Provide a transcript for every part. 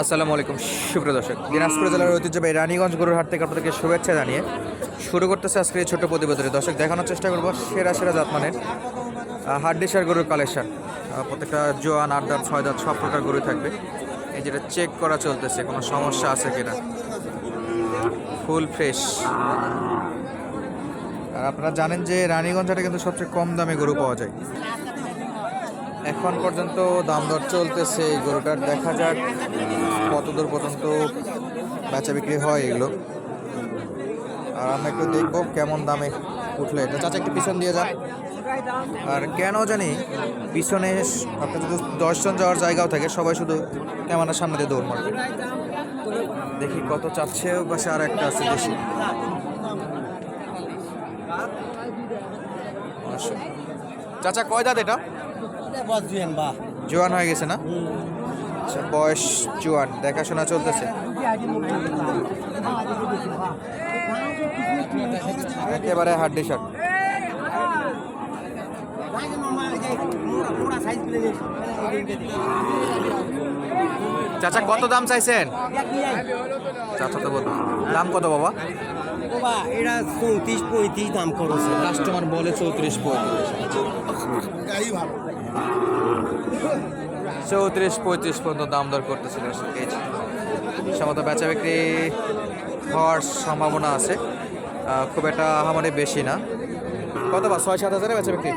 আসসালামু আলাইকুম, সুপ্রিয় দর্শক। দিনাজপুর জেলার ঐতিহ্যবাহী রানীগঞ্জ গরুর হাট থেকে আপনাদেরকে শুভেচ্ছা জানিয়ে শুরু করতেছে আজকের এই ছোট্ট প্রতিবেদনে। দর্শক, দেখানোর চেষ্টা করব সেরা সেরা জাতমানের হাড্ডিসার গরুর কালেকশন প্রত্যেকটা জোয়ান আট দাঁত ছয় দাঁত সব প্রকার গরু থাকবে। এই যেটা চেক করা চলতেছে, কোনো সমস্যা আছে কিনা? ফুল ফ্রেশ আর আপনারা জানেন যে রানীগঞ্জ হাটে কিন্তু সবচেয়ে কম দামে গরু পাওয়া যায়। এখন পর্যন্ত দাম দর চলতেছে, এই গরুটার দেখা যাক কত দূর পর্যন্ত বেচা বিক্রি হয় এগুলো। আর আমরা একটু দেখব কেমন দামে উঠল এটা। চাচা, একটু পিছন দিয়ে যান। আর কেন জানি পিছনে আপনার যদি দশজন যাওয়ার জায়গাও থাকে, সবাই শুধু ক্যামেরার সামনে দিয়ে দৌড় মারবে। দেখি কত চাচ্ছে পাশে আর একটা আছে বেশি চাচা, কয় দাঁত এটা? জোয়ান হয়ে গেছে না? আচ্ছা বয়স জোয়ান দেখাশোনা চলতেছে। একেবারে হাড্ডি শার্ট চাচা কত দাম চাইছেন? চাচা তো বলুন দাম কত বাবা? বাবা এটা চৌত্রিশ পঁয়ত্রিশ দাম করেছে। কাস্টমার বলে চৌত্রিশ পঁয়ত্রিশ। চৌত্রিশ পঁয়ত্রিশ পর্যন্ত দাম দর করতেছিল যে। সম্ভবত বেচা বিক্রি হওয়ার সম্ভাবনা আছে। খুব একটা আহামরি বেশি না। কত বা, ছয়, সাত হাজারে বেচা বিক্রি?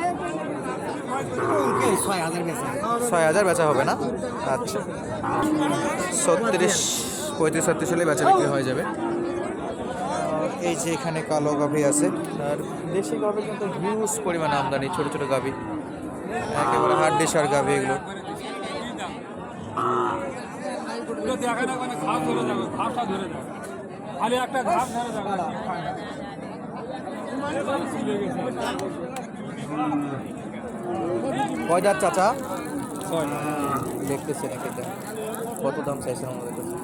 ছয় হাজার বেচা হবে না? আচ্ছা। ছত্রিশ পঁয়ত্রিশ, ছত্রিশ হলে বেচা বিক্রি হয়ে যাবে। এই যে এখানে কালো গাভী আছে। আর দেশি গাভী কিন্তু হিউজ পরিমাণে আমদানি, ছোট ছোট গাভী। একেবারে হাড্ডি ডিসার গাভী এগুলো কয় চাচা? ছয়। দেখতেছে নাকি এটা কত দাম চাইছে আমাদের কাছে?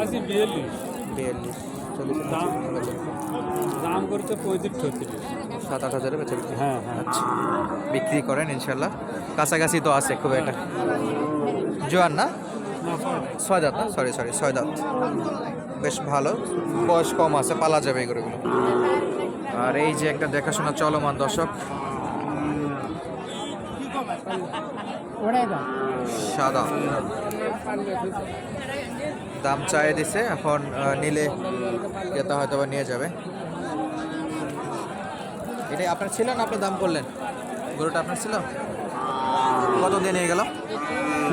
আছে বিয়াল্লিশ। বিয়াল্লিশ। চল্লিশ দাম দাম করছে পঁয়ত্রিশ ছত্রিশ। সাত আট হাজারে বেচা বিক্রি? হ্যাঁ হ্যাঁ। আচ্ছা। বিক্রি করেন ইনশাল্লাহ। কাছাকাছি তো আছে খুব একটা। জোয়ান না? না ছয়। দাঁত। না? সরি সরি ছয় দাঁত। বেশ ভালো। বয়স কম আছে পালা যাবে এই গরুগুলো আর এই যে একটা দেখাশোনা চলমান দর্শক। সাদা। দাম চাইয়ে দিছে এখন নিলে ক্রেতা হয়তো বা নিয়ে যাবে। এটাই আপনার ছিল না আপনি দাম করলেন? গরুটা আপনার ছিল? কত দিয়ে নিয়ে গেল?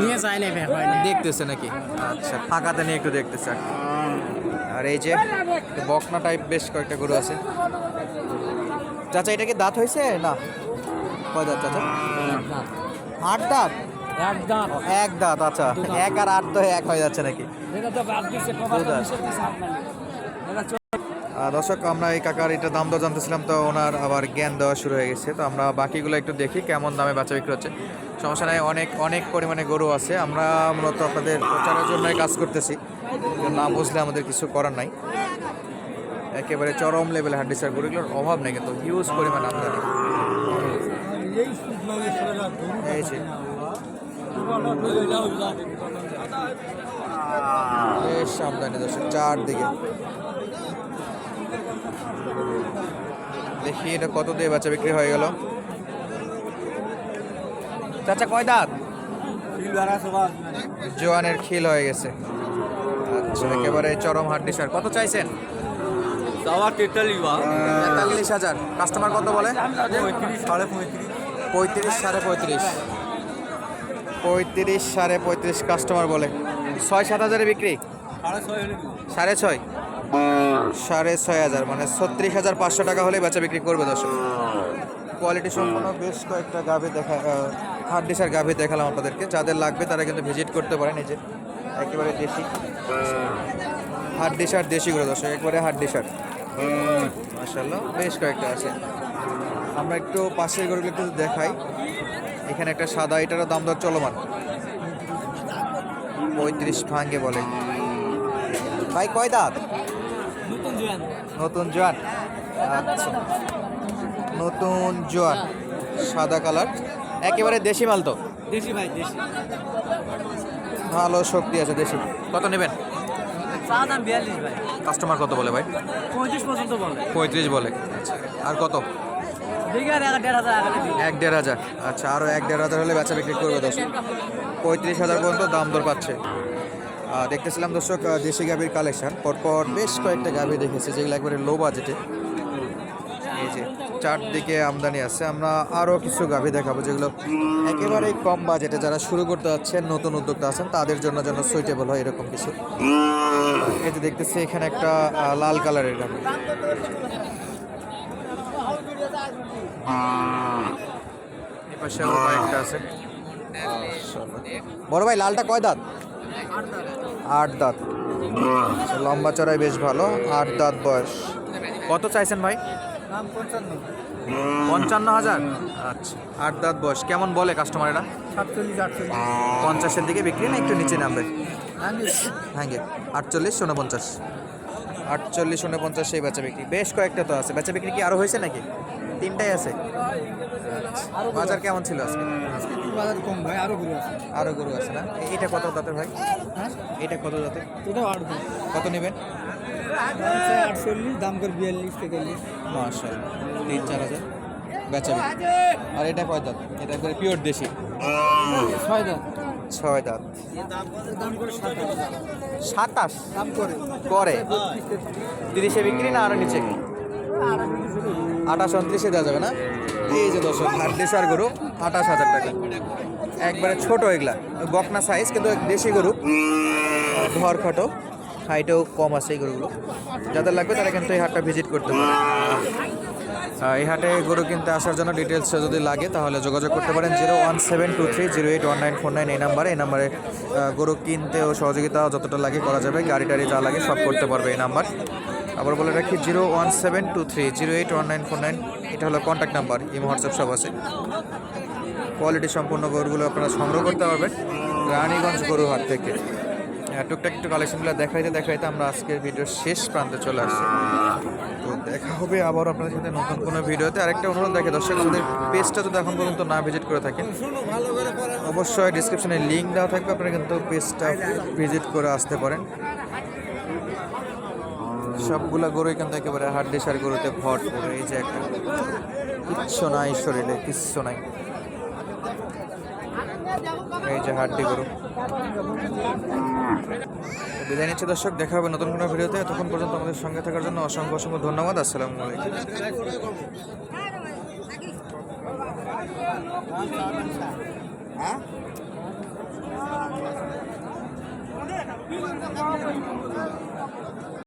নিয়ে যায় না হয় না দেখতেছে নাকি? আচ্ছা ফাঁকাতে নিয়ে একটু দেখতেছে। আর আর এই যে বকনা টাইপ বেশ কয়েকটা গরু আছে। চাচা এটা কি দাঁত হয়েছে? না। কয় দাঁত চাচা? আট দাঁত? এক দাঁত। এক দাঁত আচ্ছা। এক আর আট তো এক হয়ে যাচ্ছে নাকি? দর্শক আমরা এই কাকার এটা দাম দর জানতেছিলাম তো ওনার আবার জ্ঞান দেওয়া শুরু হয়ে গেছে। তো আমরা বাকিগুলো একটু দেখি কেমন দামে বাচ্চা বিক্রি হচ্ছে। সমস্যা নাই অনেক অনেক পরিমাণে গরু আছে। আমরা মূলত আপনাদের প্রচারের জন্যই কাজ করতেছি। না বুঝলে আমাদের কিছু করার নাই। একেবারে চরম লেভেলে হাড্ডিসার গরুগুলোর অভাব নেই কিন্তু হিউজ পরিমাণ আমদানি। এই বেশ আমদানি দর্শক চারদিকে। দেখি এটা কত দিয়ে বাচ্চা বিক্রি হয়ে গেল। চাচা কয় দাঁত? জোয়ানের খিল হয়ে গেছে। আচ্ছা একেবারে চরম হাড্ডি সার কত চাইছেন? তেতাল্লিশ হাজার। কাস্টমার কত বলে? সাড়ে পঁয়ত্রিশ। পঁয়ত্রিশ সাড়ে পঁয়ত্রিশ। পঁয়ত্রিশ সাড়ে পঁয়ত্রিশ কাস্টমার বলে। ছয়, সাত হাজারে বিক্রি? সাড়ে ছয়। সাড়ে ছয় হাজার মানে ছত্রিশ হাজার পাঁচশো টাকা হলে বেচা বিক্রি করবে দর্শক। কোয়ালিটি সম্পন্ন বেশ কয়েকটা গাভি দেখা হাড্ডিসার গাভি দেখালাম আপনাদেরকে। যাদের লাগবে তারা কিন্তু ভিজিট করতে পারেন এই যে, একেবারে দেশি। হাড্ডিসার দেশিগুলো দর্শক, একবারে হাড্ডিসার মাসাল্লাহ বেশ কয়েকটা আছে। আমরা একটু পাশের গরুগুলো একটু দেখাই। এখানে একটা সাদা এটারও দাম দর চলমান। পঁয়ত্রিশ ভাঙ্গে বলে। ভাই কয় দাঁত? নতুন জোয়ান। নতুন জোয়ান? আচ্ছা। নতুন জোয়ান। সাদা কালার। একেবারে দেশি মাল তো? দেশি ভাই দেশি। ভালো শক্তি আছে দেশি। কত নেবেন? কাস্টমার কত বলে ভাই? পঁয়ত্রিশ পর্যন্ত বলে। পঁয়ত্রিশ বলে। আচ্ছা। আর কত? এক দেড় হাজার। আচ্ছা আরও এক দেড় হাজার হলে বেচা বিক্রি করবে দর্শক। পঁয়ত্রিশ হাজার পর্যন্ত দাম দর পাচ্ছে। দেখতেছিলাম দর্শক দেশি গাভীর কালেকশন। পরপর বেশ কয়েকটা গাভী দেখেছি যেগুলো একবারে লো বাজেটে এই যে, চারদিকে আমদানি আছে। আমরা আরও কিছু গাভী দেখাবো যেগুলো একেবারেই কম বাজেটে যারা শুরু করতে যাচ্ছেন, নতুন উদ্যোক্তা আছেন, তাদের জন্য যেন সুইটেবল হয় এরকম কিছু। এই যে দেখতেছি এখানে একটা লাল কালারের গাভী। এপাশে কয়েকটা আছে। বড় ভাই লালটা কয় দাঁত? আট দাঁত। আচ্ছা, লম্বা চড়াই বেশ ভালো আট দাঁত বয়স। কত চাইছেন ভাই? পঞ্চান্ন হাজার? আচ্ছা আট দাঁত বয়স। কেমন বলে কাস্টমার এটা? পঞ্চাশের দিকে বিক্রি না একটু নিচে নামবে? হ্যাঁ আটচল্লিশ উনপঞ্চাশ আটচল্লিশ উনপঞ্চাশ সেই বেচা বিক্রি। বেশ কয়েকটা তো আছে। বেচা বিক্রি কি আরও হয়েছে নাকি? তিনটাই আছে। বাজার কেমন ছিল আজকে? বাজার কম ভাই আরও ঘুরে আছে। আরও গরু আছে না? এটা কত দাঁতের ভাই? হ্যাঁ? এটা কত দাঁতের? আট কত নেবেন? আটচল্লিশ দাম করে বিয়াল্লিশ তেতাল্লিশ। মার্শাল তিন চার হাজার। বেচা আর এটা কয় দাঁত? এটা করে পিওর দেশি। ছয় দাঁত। ছয় দাঁত। সাতাশ। করে। করে। তিরিশে বিক্রি না আরও নিচে? আঠাশ উনত্রিশে দেওয়া যাবে না? এই যে দর্শক, হাড্ডিসার গরু, আঠাশ হাজার টাকা। একবারে ছোট এগুলা। বকনা সাইজ কিন্তু দেশি গরু। ঘর খাটো হাইটেও কম আছে এই গরুগুলো। যাদের লাগবে তারা কিন্তু এই হাটটা ভিজিট করতে পারে। এই হাটে গরু কিনতে আসার জন্য ডিটেলস যদি লাগে, তাহলে যোগাযোগ করতে পারেন zero one seven two three zero eight one nine four nine এই নাম্বারে। এই নাম্বারে গরু কিনতে ও সহযোগিতা যতটা লাগে করা যাবে। গাড়ি টাড়ি যা লাগে সব করতে পারবে এই নাম্বার। আবার বলে রাখি zero one seven two three, zero eight one nine four nine. এটা হলো কন্ট্যাক্ট নাম্বার ইমো হোয়াটসঅ্যাপ সব আছে। কোয়ালিটি সম্পূর্ণ গরুগুলো আপনারা সংগ্রহ করতে পারবেন রানীগঞ্জ গরু হাট থেকে টুকটাক একটু কালেকশনগুলো দেখাইতে দেখাইতে আমরা আজকের ভিডিওর শেষ প্রান্তে চলে আসছি। তো দেখা হবে আবার আপনাদের সাথে নতুন কোনো ভিডিওতে আরেকটা অনুরোধ দেখে দর্শক, আমাদের পেজটা যদি এখন পর্যন্ত না ভিজিট করে থাকেন, অবশ্যই ডিসক্রিপশনে লিঙ্ক দেওয়া থাকবে। আপনারা কিন্তু পেজটা ভিজিট করে আসতে পারেন। সবগুলা গরুই কিন্তু একেবারে হাড্ডিসার গরুতে ভরপুর, এই যে একটা। কিচ্ছু নাই শরীরে, কিচ্ছু নাই। এই যে হাড্ডি গরু। বিদায় নিচ্ছে দর্শক, দেখা হবে নতুন কোনো ভিডিওতে। এতক্ষণ পর্যন্ত আমাদের সঙ্গে থাকার জন্য অসংখ্য অসংখ্য ধন্যবাদ। আসসালামু আলাইকুম। হ্যাঁ?